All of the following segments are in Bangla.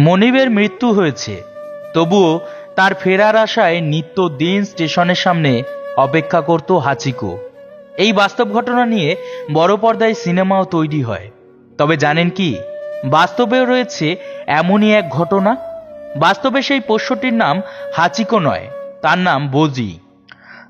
মনিবের মৃত্যু হয়েছে। তবুও তার ফেরার আশায় নিত্য দিন স্টেশনের সামনে অপেক্ষা করত হাচিকো। এই বাস্তব ঘটনা নিয়ে বড় পর্দায় সিনেমাও তৈরি হয়। তবে জানেন কি, বাস্তবেও রয়েছে এমনই এক ঘটনা? বাস্তবে সেই পোষ্যটির নাম হাচিকো নয়, তার নাম বজি।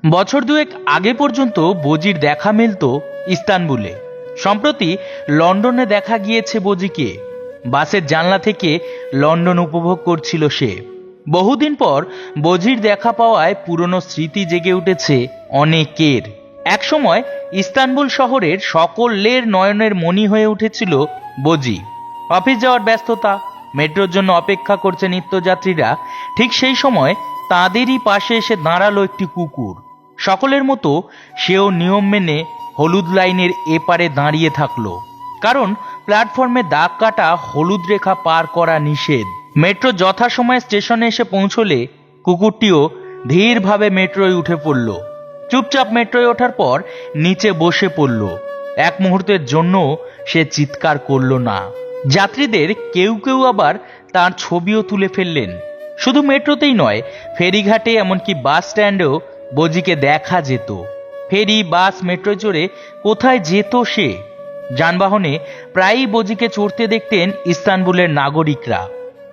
বছর দুয়েক আগে পর্যন্ত বজির দেখা মিলত ইস্তানবুলে। সম্প্রতি লন্ডনে দেখা গিয়েছে বজিকে। বাসের জানলা থেকে লন্ডন উপভোগ করছিল সে। বহুদিন পর বজির দেখা পাওয়ায় পুরনো স্মৃতি জেগে উঠেছে অনেকের। একসময় ইস্তানবুল শহরের সকলের নয়নের মণি হয়ে উঠেছিল বজি। অফিস যাওয়ার ব্যস্ততা, মেট্রোর জন্য অপেক্ষা করছে নিত্যযাত্রীরা, ঠিক সেই সময় তাঁদেরই পাশে এসে দাঁড়াল একটি কুকুর। সকলের মতো সেও নিয়ম মেনে হলুদ লাইনের এপারে দাঁড়িয়ে থাকল। কারণ প্ল্যাটফর্মে দাগ কাটা হলুদ রেখা পার করা নিষেধ। মেট্রো যথাসময়ে স্টেশনে এসে পৌঁছলে কুকুরটিও ধীরভাবে মেট্রোয় উঠে পড়ল। চুপচাপ মেট্রোয় ওঠার পর নিচে বসে পড়ল। এক মুহূর্তের জন্য সে চিৎকার করল না। যাত্রীদের কেউ কেউ আবার তার ছবিও তুলে ফেললেন। শুধু মেট্রোতেই নয়, ফেরিঘাটে এমনকি বাস স্ট্যান্ডেও বজিকে দেখা যেত। ফেরি, বাস মেট্রো চড়ে কোথায় যেত সে? যানবাহনে প্রায়ই বজিকে চড়তে দেখতেন ইস্তানবুলের নাগরিকরা।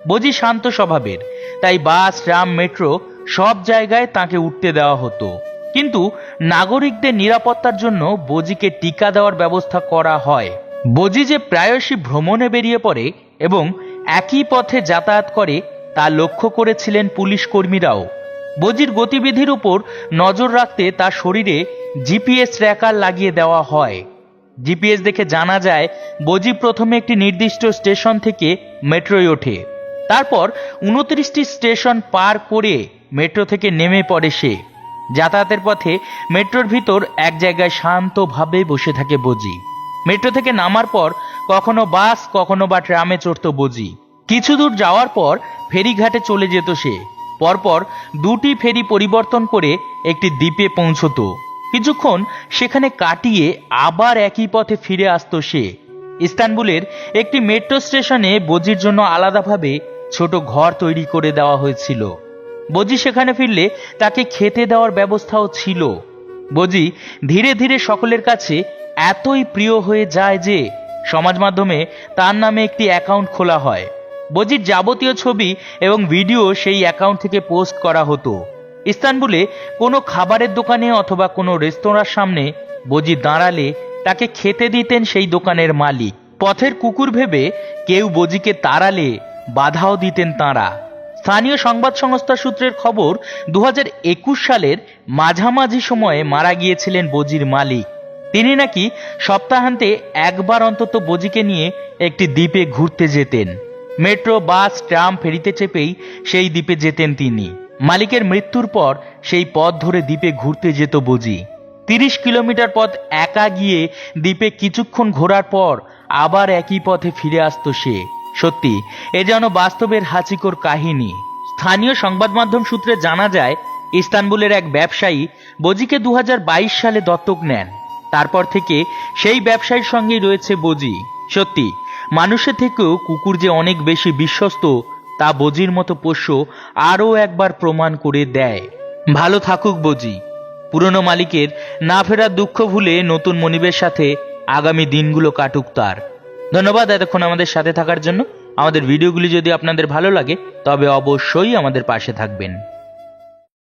বজি শান্ত স্বভাবের, তাই বাস, ট্রাম, মেট্রো সব জায়গায় তাকে উঠতে দেওয়া হতো। কিন্তু নাগরিকদের নিরাপত্তার জন্য বজিকে টিকা দেওয়ার ব্যবস্থা করা হয়। বজি যে প্রায়শই ভ্রমণে বেরিয়ে পড়ে এবং একই পথে যাতায়াত করে, তা লক্ষ্য করেছিলেন পুলিশ কর্মীরাও। বজির গতিবিধির উপর নজর রাখতে তার শরীরে জিপিএস ট্র্যাকার লাগিয়ে দেওয়া হয়। জিপিএস দেখে জানা যায়, বজি প্রথমে একটি নির্দিষ্ট স্টেশন থেকে মেট্রোয় ওঠে। তারপর উনত্রিশটি স্টেশন পার করে মেট্রো থেকে নেমে পড়ে সে। যাতায়াতের পথে মেট্রোর ভিতর এক জায়গায় শান্তভাবে বসে থাকে বজি। মেট্রো থেকে নামার পর কখনো বাস, কখনো বা ট্রামে চড়ত বজি। কিছু দূর যাওয়ার পর ফেরিঘাটে চলে যেত সে। পরপর দুটি ফেরি পরিবর্তন করে একটি দ্বীপে পৌঁছতো। কিছুক্ষণ সেখানে কাটিয়ে আবার একই পথে ফিরে আসতো সে। ইস্তানবুলের একটি মেট্রো স্টেশনে বজির জন্য আলাদাভাবে ছোট ঘর তৈরি করে দেওয়া হয়েছিল। বজি সেখানে ফিরলে তাকে খেতে দেওয়ার ব্যবস্থাও ছিল। বজি ধীরে ধীরে সকলের কাছে এতই প্রিয় হয়ে যায় যে সমাজ মাধ্যমে তার নামে একটি অ্যাকাউন্ট খোলা হয়। বজির যাবতীয় ছবি এবং ভিডিও সেই অ্যাকাউন্ট থেকে পোস্ট করা হতো। ইস্তানবুলে কোনো খাবারের দোকানে অথবা কোনো রেস্তোরাঁর সামনে বজি দাঁড়ালে তাকে খেতে দিতেন সেই দোকানের মালিক। পথের কুকুর ভেবে কেউ বজিকে তাড়ালে বাধাও দিতেন তাঁরা। স্থানীয় সংবাদ সংস্থা সূত্রের খবর দু হাজার একুশ সালের মাঝামাঝি সময়ে মারা গিয়েছিলেন বজির মালিক। তিনি নাকি সপ্তাহান্তে একবার অন্তত বজিকে নিয়ে একটি দ্বীপে ঘুরতে যেতেন। মেট্রো, বাস, ট্রাম ফেরিতে চেপেই সেই দ্বীপে যেতেন তিনি। মালিকের মৃত্যুর পর সেই পথ ধরে দ্বীপে ঘুরতে যেত বজি তিরিশ কিলোমিটার পথ একা গিয়ে দ্বীপে কিছুক্ষণ ঘোরার পর আবার একই পথে ফিরে আসতো সে। সত্যি, এ যেন বাস্তবের হাচিকোর কাহিনী। স্থানীয় সংবাদ মাধ্যম সূত্রে জানা যায়, ইস্তানবুলের এক ব্যবসায়ী বজিকে দু হাজার বাইশ সালে দত্তক নেন। তারপর থেকে সেই ব্যবসায়ীর সঙ্গেই রয়েছে বজি সত্যি, মানুষের থেকেও কুকুর যে অনেক বেশি বিশ্বস্ত তা বজির মতো পোষ্য আরও একবার প্রমাণ করে দেয়। ভালো থাকুক বজি। পুরনো মালিকের না ফেরার দুঃখ ভুলে নতুন মনিবের সাথে আগামী দিনগুলো কাটুক তার। ধন্যবাদ এতক্ষণ আমাদের সাথে থাকার জন্য। আমাদের ভিডিওগুলি যদি আপনাদের ভালো লাগে, তবে অবশ্যই আমাদের পাশে থাকবেন।